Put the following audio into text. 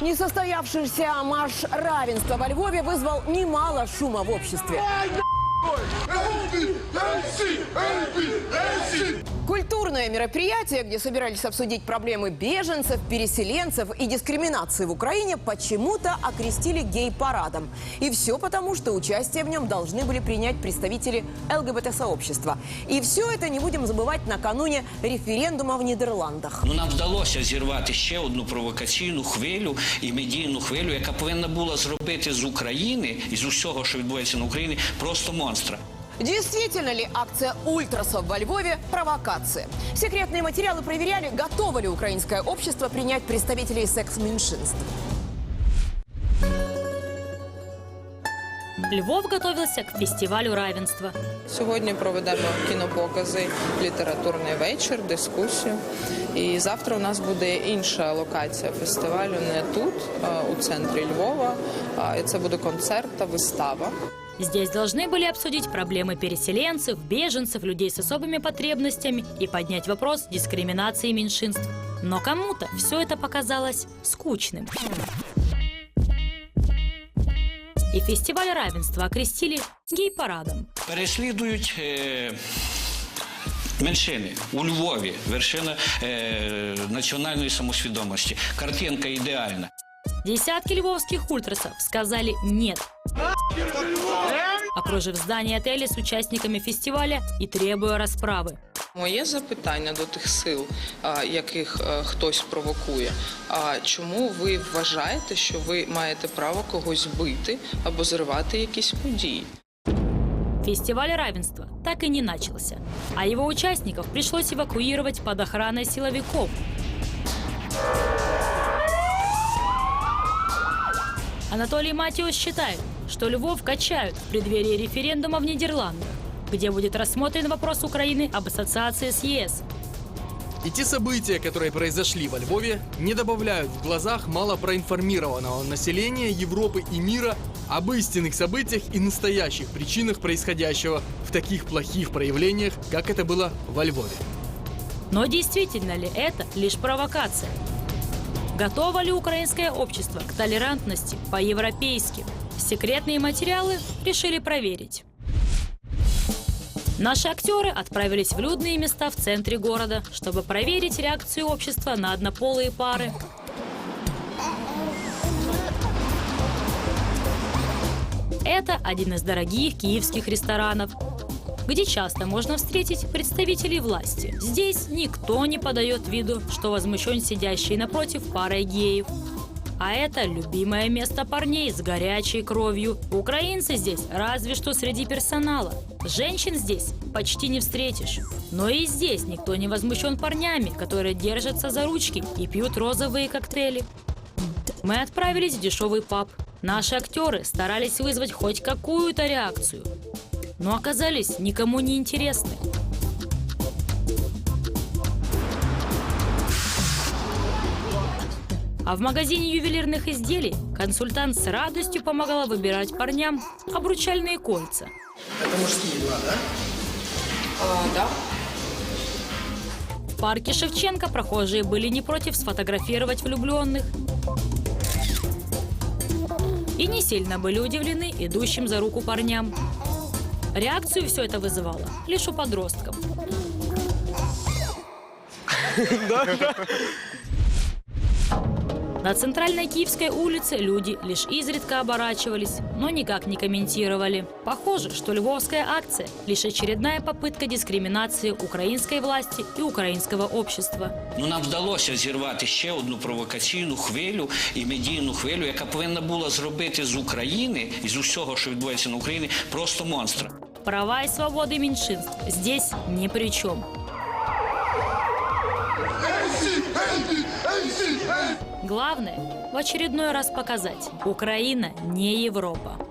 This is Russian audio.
Несостоявшийся марш равенства во Львове вызвал немало шума в обществе. Культурное мероприятие, где собирались обсудить проблемы беженцев, переселенцев и дискриминации в Украине, почему-то окрестили гей-парадом. И все потому, что участие в нем должны были принять представители ЛГБТ-сообщества. И все это не будем забывать накануне референдума в Нидерландах. Ну, нам вдалося зірвати ще одну провокаційну хвилю і медійну хвилю, яка повинна була зробити з України і з усього, що відбувається на Україні, просто монстра. Действительно ли акция ультрасов во Львове – провокация? Секретные материалы проверяли, готово ли украинское общество принять представителей секс-меньшинств. Львов готовился к фестивалю равенства. Сьогодні проведемо кінопокази, літературний вечір, дискусію. І завтра у нас буде інша локація фестивалю не тут, а у центрі Львова. А, І це буде концерт та вистава. Здесь должны были обсудить проблемы переселенцев, беженцев, людей с особыми потребностями и поднять вопрос дискриминации меньшинств. Но кому-то все это показалось скучным. И фестиваль равенства окрестили гей-парадом. Переслідують е, меншини у Львові, вершина е, національної самосвідомості. Картинка ідеальна. Десятки львовских ультрасов сказали «нет». Окружив здание отеля с участниками фестиваля и требуя расправы. Моє запитання до тих сил, яких е, хтось провокує. А чому ви вважаєте, що ви маєте право когось бити або зривати якісь події? Фестиваль равенства так и не начался, а его участников пришлось эвакуировать под охраной силовиков. Анатолий Матиус считает, что Львов качают в преддверии референдума в Нидерландах, где будет рассмотрен вопрос Украины об ассоциации с ЕС. И те события, которые произошли во Львове, не добавляют в глазах мало проинформированного населения Европы и мира об истинных событиях и настоящих причинах происходящего в таких плохих проявлениях, как это было во Львове. Но действительно ли это лишь провокация? Готово ли украинское общество к толерантности по-европейски? Секретные материалы решили проверить. Наши актеры отправились в людные места в центре города, чтобы проверить реакцию общества на однополые пары. Это один из дорогих киевских ресторанов, где часто можно встретить представителей власти. Здесь никто не подает виду, что возмущен сидящий напротив парой геев. А это любимое место парней с горячей кровью. Украинцы здесь разве что среди персонала. Женщин здесь почти не встретишь. Но и здесь никто не возмущен парнями, которые держатся за ручки и пьют розовые коктейли. Мы отправились в дешевый паб. Наши актеры старались вызвать хоть какую-то реакцию, но оказались никому не интересны. А в магазине ювелирных изделий консультант с радостью помогала выбирать парням обручальные кольца. Это мужские два, да? да. В парке Шевченко прохожие были не против сфотографировать влюбленных. И не сильно были удивлены идущим за руку парням. Реакцию все это вызывало лишь у подростков. На центральной Киевской улице люди лишь изредка оборачивались, но никак не комментировали. Похоже, что львовская акция – лишь очередная попытка дискриминации украинской власти и украинского общества. Ну, нам вдалося зірвати ще одну провокаційну хвилю і медійну хвилю, яка повинна була зробити з України і з усього, що відбувається на Україні, просто монстра. Права и свободы меньшинств здесь ни при чем. Главное в очередной раз показать – Украина не Европа.